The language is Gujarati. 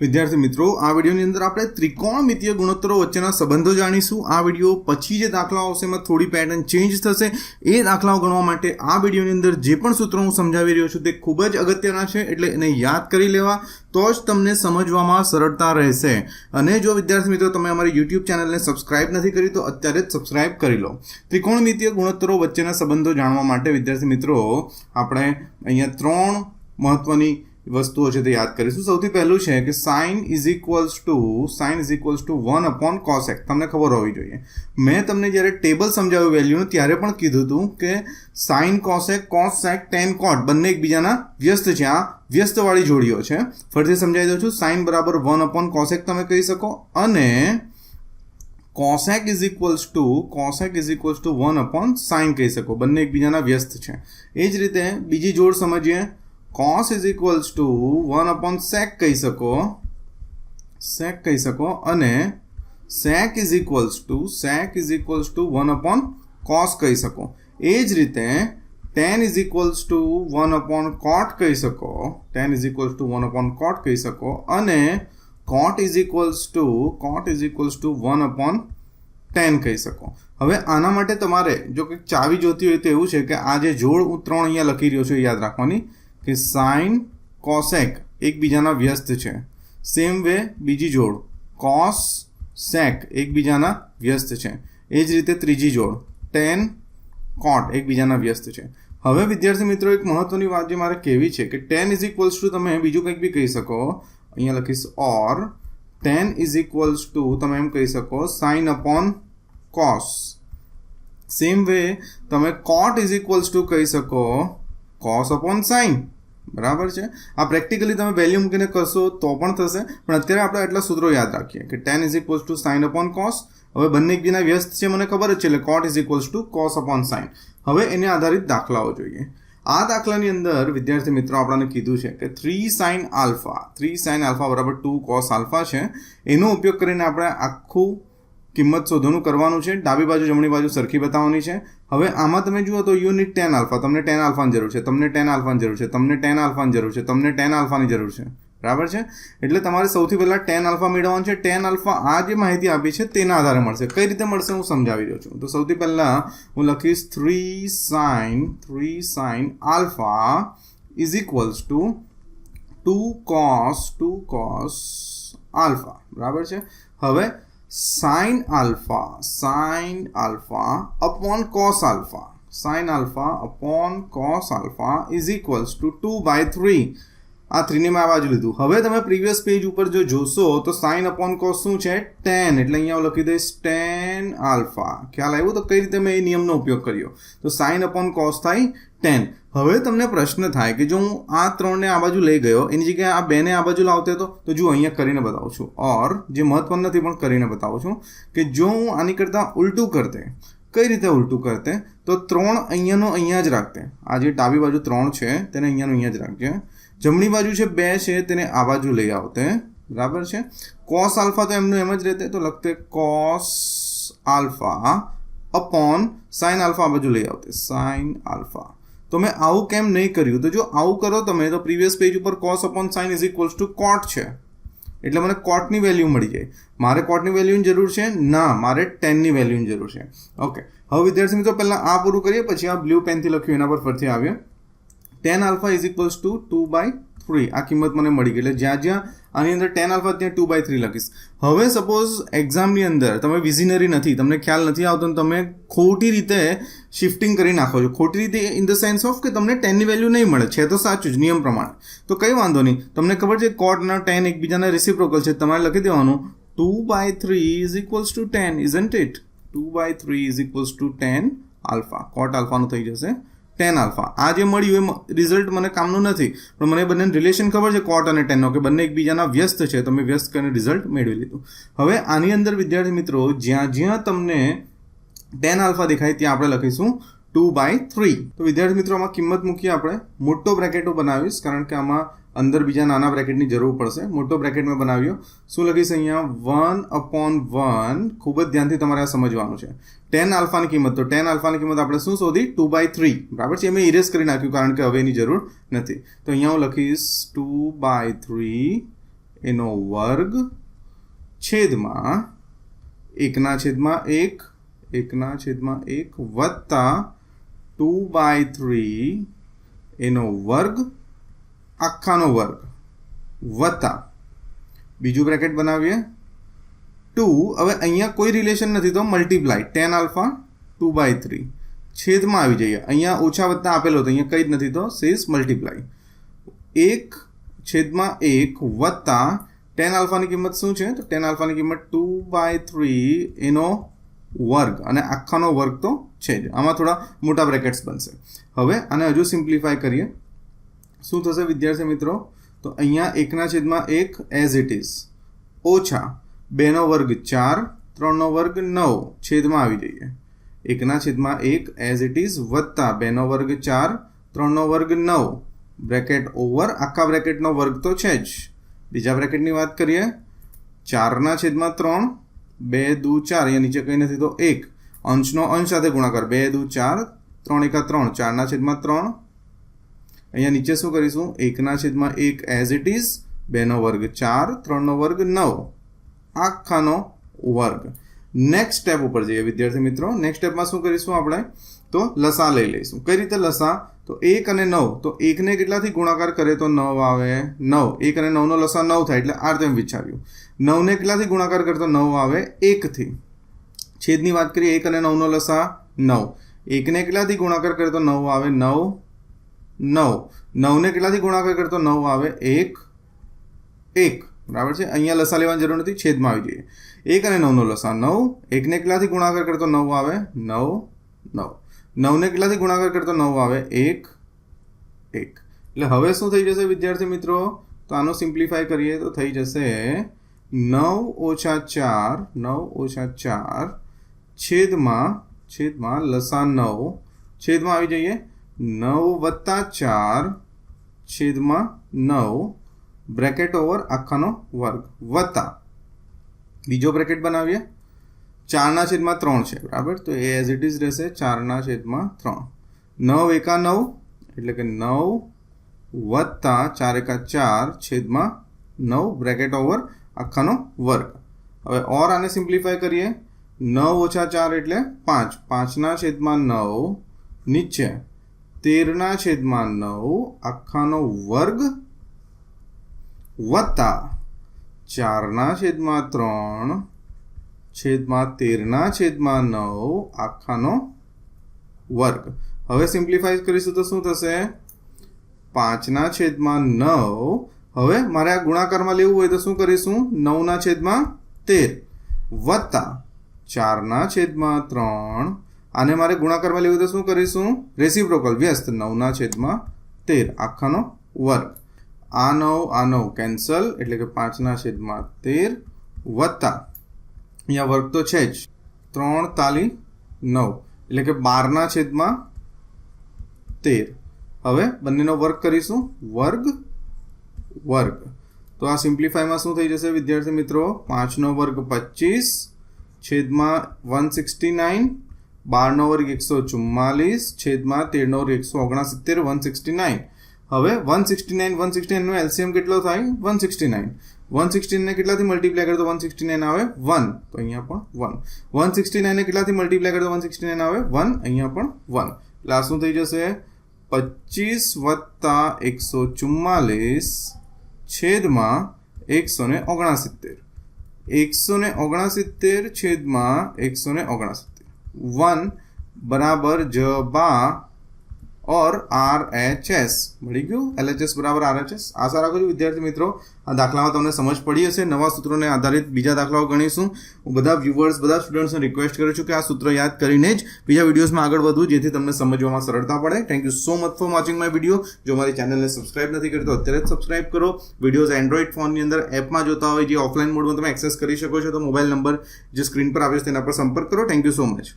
વિદ્યાર્થી મિત્રો, આ વિડીયોની અંદર આપણે ત્રિકોણમિતીય ગુણોત્તરો વચ્ચેના સંબંધો જાણીશું. આ વીડિયો પછી જે દાખલાઓ આવશે, એમાં થોડી પેટર્ન ચેન્જ થશે. એ દાખલાઓ ગણવા માટે આ વિડીયોની અંદર જે પણ સૂત્રો હું સમજાવી રહ્યો છું, તે ખૂબ જ અગત્યના છે, એટલે એને યાદ કરી લેવા. તો જ તમને સમજવામાં સરળતા રહેશે. અને જો વિદ્યાર્થી મિત્રો, તમે અમારી યુટ્યુબ ચેનલને સબસ્ક્રાઇબ નથી કરી, તો અત્યારે જ સબસ્ક્રાઇબ કરી લો. ત્રિકોણમિતીય ગુણોત્તરો વચ્ચેના સંબંધો જાણવા માટે વિદ્યાર્થી મિત્રો, આપણે અહીંયા ત્રણ મહત્વની વસ્તુઓ છે તે યાદ કરીશું. સૌથી પહેલું છે કે sine is equals to sine is equals to one upon cosec તમને ખબર હોવી જોઈએ. મેં તમને જ્યારે ટેબલ સમજાવ્યું વેલ્યુનું ત્યારે પણ કીધું હતું કે sine cosec cosec tan cot બંને એકબીજાના વ્યસ્ત છે. આ વ્યસ્તવાળી જોડીઓ છે. ફરીથી સમજાવી દઉં છું. સાઇન બરાબર વન અપોન કોસેક તમે કહી શકો. અને cosec is equals to cosec is equals to one upon sine કહી શકો. બંને એકબીજાના વ્યસ્ત છે. એ જ રીતે બીજી જોડ સમજીએ. Cos is equals to one upon sec કહી શકો? સેક કહી શકો? અને sec is equals to sec is equals to one upon cos કહી શકો. એ જ રીતે tan is equals to one upon cot કહી શકો. Tan is equals to one upon cot કહી શકો. અને cot is equals to cot is equals to one upon tan કહી શકો. હવે આના માટે તમારે જો કંઈક ચાવી જોતી હોય તો એવું છે કે આ જે જોડ હું ત્રણ અહીંયા લખી રહ્યો છું યાદ રાખવાની. કે સાઇન કોસેક એકબીજાના વ્યસ્ત છે સેમ વે બીજી જોડ કોસ સેક એકબીજાના વ્યસ્ત છે એ જ રીતે ત્રીજી જોડ ટેન કોટ એકબીજાના વ્યસ્ત છે હવે વિદ્યાર્થી મિત્રો એક મહત્વની વાત જે મારે કહેવી છે કે ટેન ઇઝ ઇક્વલ્સ ટુ તમે બીજું કંઈક બી કહી શકો અહીંયા લખીશ or tan is equals to તમે એમ કહી શકો sine upon cos same way તમે કોટ ઇઝ ઇક્વલ્સ ટુ કહી શકો કોસ અપોન સાઇન બરાબર છે? આ પ્રેક્ટિકલી તમે વેલ્યુ મૂકીને કરશો તો પણ થશે. પણ અત્યારે આપણે એટલા સૂત્રો યાદ રાખીએ કે tan is equals to sine upon cos હવે બંને એકબીના વ્યસ્ત છે, મને ખબર જ છે, એટલે cot is equals to cos upon sine હવે એને આધારિત દાખલાઓ જોઈએ. આ દાખલાની અંદર વિદ્યાર્થી મિત્રો આપણને કીધું છે કે three sine alpha three sine alpha બરાબર ટુ કોસ આલ્ફા છે. એનો ઉપયોગ કરીને આપણે આખું કિંમત શોધવાનું કરવાનું છે, ડાબી બાજુ, જમણી બાજુ સરખી બતાવવાની છે. હવે આમાં તમે જુઓ તો યુનિટ ટેન આલ્ફા, તમને ટેન આલ્ફાની જરૂર છે, તમને ટેન આલ્ફાની જરૂર છે, તમને ટેન આલ્ફાની જરૂર છે, તમને ટેન આલ્ફાની જરૂર છે. બરાબર છે? એટલે તમારે સૌથી પહેલાં ટેન આલ્ફા મેળવવાનું છે, ટેન આલ્ફા આ જે માહિતી આપી છે તેના આધારે મળશે. કઈ રીતે મળશે હું સમજાવી રહ્યો છું. તો સૌથી પહેલાં હું લખીશ three sine three sine alpha is equals to two cos two cos alpha. બરાબર છે? હવે sine alpha sine alpha upon cos alpha sine alpha upon cos alpha is equals to two by three આ થ્રીને મેં આ બાજુ લીધું. હવે તમે પ્રીવિયસ પેજ ઉપર જો જોશો તો સાઇન અપોન કોસ શું છે? ટેન એટલે અહીંયા હું લખી દઈશ ટેન આલ્ફા ખ્યાલ આવ્યો? તો કઈ રીતે મેં એ નિયમનો ઉપયોગ કર્યો? તો સાઇન અપોન કોસ થાય ટેન હવે તમને પ્રશ્ન થાય કે જો હું આ ત્રણને આ બાજુ લઈ ગયો, એની જગ્યાએ આ બેને આ બાજુ લાવતો તો તો જો અહીંયા કરીને બતાવું છું. ઓર જે મહત્વનું નથી પણ કરીને બતાવું છું કે જો હું આની કરતાં ઉલટું કરતે, કઈ રીતે ઉલટું કરતે, તો ત્રણ અહીંયાનો અહીંયા જ રાખતે. આ જે ડાબી બાજુ ત્રણ છે, તેને અહીંયાનો અહીંયા જ રાખજે. જમણી બાજુ છે બે છે, તેને આ બાજુ લઈ આવતે. બરાબર છે? કોસ આલ્ફા તો એમનું એમ જ રહેતે, તો લખતે cos alpha upon sine alpha આ બાજુ લઈ આવતે. Sine alpha. તો મેં આવું કેમ નહીં કર્યું? તો જો આવું કરો તમે, તો પ્રીવિયસ પેજ ઉપર cos upon sine is equals to cot છે. એટલે મને કોટની વેલ્યુ મળી જાય. મારે કોટની વેલ્યુની જરૂર છે? ના, મારે ટેનની વેલ્યુની જરૂર છે. ઓકે હવે વિદ્યાર્થી મિત્રો, પહેલાં આ પૂરું કરીએ, પછી આ બ્લુ પેનથી લખ્યું, એના પર ફરથી આવ્યો tan alpha is equals to two by three આ કિંમત મને મળી ગઈ. એટલે જ્યાં જ્યાં આની અંદર ટેન આલ્ફા, ત્યાં ટુ બાય થ્રી લખીશ. હવે સપોઝ એક્ઝામની અંદર તમે વિઝિનરી નથી, તમને ખ્યાલ નથી આવતો તમે ખોટી રીતે શિફ્ટિંગ કરી નાખો છો. ખોટી રીતે ઇન ધ સેન્સ ઓફ કે તમને ટેનની વેલ્યુ નહીં મળે. છે તો સાચું જ, નિયમ પ્રમાણે. તો કંઈ વાંધો નહીં. તમને ખબર છે કોટના ટેન એકબીજાના રિસિપ્રોકલ છે. તમારે લખી દેવાનું two by three is equals to tan isn't it two by three is equals to tan alpha cot આલ્ફાનું થઈ જશે. ટેન આલ્ફા આ જે મળ્યું એ રિઝલ્ટ મને કામનું નથી, પણ મને બંને રિલેશન ખબર છે કોટ અને ટેનનો કે બંને એકબીજાના વ્યસ્ત છે તમે વ્યસ્ત કરીને રિઝલ્ટ મેળવી લીધું. હવે આની અંદર, વિદ્યાર્થી મિત્રો, જ્યાં જ્યાં તમને ટેન આલ્ફા દેખાય, ત્યાં આપણે લખીશું ટુ બાય થ્રી તો વિદ્યાર્થી મિત્રો, આમાં કિંમત મૂકીએ આપણે. મોટો બ્રેકેટો બનાવીશ, કારણ કે આમાં અંદર બીજા નાના બ્રેકેટની જરૂર પડશે. મોટો બ્રેકેટ મેં બનાવ્યો. શું લખીશ અહીંયા? One upon one. ખૂબ જ ધ્યાનથી તમારે આ સમજવાનું છે. ટેન આલ્ફાની કિંમત. તો ટેન આલ્ફાની કિંમત આપણે શું શોધી? Two by three. બરાબર છે? મેં ઇરેઝ કરી નાખ્યું કારણ કે હવે એની જરૂર નથી. તો અહીંયા હું લખીશ ટુ બાય થ્રી એનો વર્ગ છેદમાં એકના છેદમાં એક, એકના છેદમાં એક વત્તા ટુ બાય થ્રી એનો વર્ગ આખાનો વર્ગ. વત્તા. બીજું બ્રેકેટ બનાવીએ. ટુ. હવે અહીંયા કોઈ રિલેશન નથી તો multiply tan alpha two by three. છેદમાં આવી જઈએ. અહીંયા ઓછા વત્તા આપેલો તો અહીંયા કંઈ જ નથી તો સીસ મલ્ટીપ્લાય એક છેદમાં એક વત્તા ટેન આલ્ફાની કિંમત શું છે? તો ટેન આલ્ફાની કિંમત ટુ બાય થ્રી એનો વર્ગ. અને આખાનો વર્ગ તો છે જ. આમાં થોડા મોટા બ્રેકેટ્સ બનશે. હવે આને હજુ સિમ્પ્લિફાય કરીએ. શું થશે વિદ્યાર્થી મિત્રો? તો અહીંયા એકના છેદમાં એક એઝ ઇટ ઇઝ ઓછા બેનો વર્ગ ચાર, ત્રણનો વર્ગ નવ છેદમાં આવી જઈએ. એકના છેદમાં એક એઝ ઇટ ઇઝ વત્તા બેનો વર્ગ ચાર, ત્રણનો વર્ગ નવ. બ્રેકેટ ઓવર આખા બ્રેકેટનો વર્ગ તો છે જ. બીજા બ્રેકેટની વાત કરીએ, ચારના છેદમાં ત્રણ, બે દુ ચાર, અહીંયા નીચે કંઈ નથી તો એક. અંશનો અંશ સાથે ગુણાકાર, બે દુ ચાર, ત્રણ એકા ત્રણ, ચારના છેદમાં ત્રણ અહીંયા નીચે શું કરીશું? એકના છેદમાં એક એઝ ઇટ ઇઝ બેનો વર્ગ ચાર, ત્રણનો વર્ગ નવ. આખાનો વર્ગ. નેક્સ્ટ સ્ટેપ ઉપર જઈએ વિદ્યાર્થી મિત્રો. નેક્સ્ટ સ્ટેપમાં શું કરીશું આપણે? તો લસા લઈ લઈશું. કઈ રીતે લસા? તો એક અને નવ. તો એકને કેટલાથી ગુણાકાર કરે તો નવ આવે નવ. એક અને નવનો લસા નવ થાય એટલે આ તેમ વિચાર્યું. નવને કેટલાથી ગુણાકાર કરતો નવ આવે? એકથી. છેદની વાત કરીએ, એક અને નવનો લસા નવ. એકને કેટલાથી ગુણાકાર કરે તો નવ આવે? નવ. નવ નવને કેટલાથી ગુણાકાર કરતો નવ આવે એક એક બરાબર છે અહીંયા લસા લેવાની જરૂર નથી છેદમાં આવી જઈએ એક અને નવનો લસા નવ એકને કેટલાથી ગુણાકાર કરતો નવ આવે નવ નવ નવને કેટલાથી ગુણાકાર કરતો નવ આવે એક એક એટલે હવે શું થઈ જશે વિદ્યાર્થી મિત્રો તો આનો સિમ્પ્લિફાય કરીએ તો થઈ જશે નવ ઓછા ચાર નવ ઓછા ચાર છેદમાં છેદમાં લસા નવ છેદમાં આવી જઈએ નવ વત્તા ચાર છેદમાં નવ બ્રેકેટ ઓવર આખાનો વર્ગ વત્તા બીજો બ્રેકેટ બનાવીએ ચારના છેદમાં ત્રણ છે બરાબર તો એ એઝ ઇટ ઇઝ રહેશે ચારના છેદમાં ત્રણ નવ એકા નવ એટલે કે નવ વત્તા ચાર એકા ચાર છેદમાં નવ બ્રેકેટ ઓવર આખાનો વર્ગ હવે ઓર આને સિમ્પ્લિફાય કરીએ નવ ઓછા ચાર એટલે પાંચ પાંચના છેદમાં નવ નીચે તેરના છેદમાં નવ આખાનો વર્ગ વત્તા ચારના છેદમાં ત્રણ છેદમાં તેરના છેદમાં નવ આખાનો વર્ગ. હવે સિમ્પ્લિફાઈ કરીશું તો શું થશે? પાંચના છેદમાં નવ. હવે મારે આ ગુણાકારમાં લેવું હોય તો શું કરીશું? નવના છેદમાં તેર વત્તા ચારના છેદમાં ત્રણ આને મારે ગુણાકારમાં લેવું તો શું કરીશું? રેસિપ્રોકલ વ્યસ્ત, નવના છેદમાં તેર. આખાનો વર્ગ. આ નવ આ નવ કેન્સલ એટલે કે પાંચના છેદમાં તેર વત્તા. અહીંયા વર્ગ તો છે જ. ત્રણ, તાલી, નવ. એટલે કે બારના છેદમાં તેર. હવે બંનેનો વર્ગ કરીશું. વર્ગ વર્ગ. તો આ સિમ્પ્લિફાઈમાં શું થઈ જશે વિદ્યાર્થી મિત્રો? પાંચનો વર્ગ પચીસ, છેદમાં વન સિક્સટી નાઇન બારનો વર્ગ એકસો ચુમ્માલીસ છેદમાં તેરનો વર્ગ એકસો ઓગણસિત્તેર વન સિક્સટી નાઇન હવે one sixty nine one sixty નાઇનનો LCM કેટલો થાય વન સિક્સટી નાઇન વન સિક્સટીને કેટલાથી મલ્ટીપ્લાય કરે તો વન સિક્સટી નાઇન આવે વન તો અહીંયા પણ વન વન સિક્સટી નાઇનને કેટલાથી મલ્ટીપ્લાય કરે તો વન સિક્સટી નાઇન આવે વન અહીંયા પણ વન એટલે આ શું થઈ જશે પચીસ વત્તા એકસો ચુમ્માલીસ છેદમાં એકસો ને ઓગણસિત્તેર એકસો ને ઓગણસિત્તેર છેદમાં એકસો ને ઓગણસિત્તેર વન બરાબર જબા ઓર આર એચ એસ. મળી ગયું? એલ એચ એસ બરાબર આર એચ એસ? આશા રાખું છું વિદ્યાર્થી મિત્રો. આ દાખલામાં તમને સમજ પડી હશે. નવા સૂત્રોને આધારિત બીજા દાખલાઓ ગણીશું. હું બધા વ્યુઅર્સ બધા સ્ટુડન્ટ્સને રિક્વેસ્ટ કરું છું કે આ સૂત્ર યાદ કરીને જ બીજા વિડીયોઝમાં આગળ વધવું, જેથી તમને સમજવામાં સરળતા પડે. Thank you so much for watching my video જો મારી ચેનલને સબસ્ક્રાઇબ નથી કરી, તો અત્યારે જ સબસ્ક્રાઇબ કરો. વિડીયોઝ એન્ડ્રોઈડ ફોનની અંદર એપમાં જોતા હોય, જે ઓફલાઈન મોડમાં તમે એક્સેસ કરી શકો છો, તો મોબાઈલ નંબર જે સ્ક્રીન પર આવ્યો છે, તેના પર સંપર્ક કરો. Thank you so much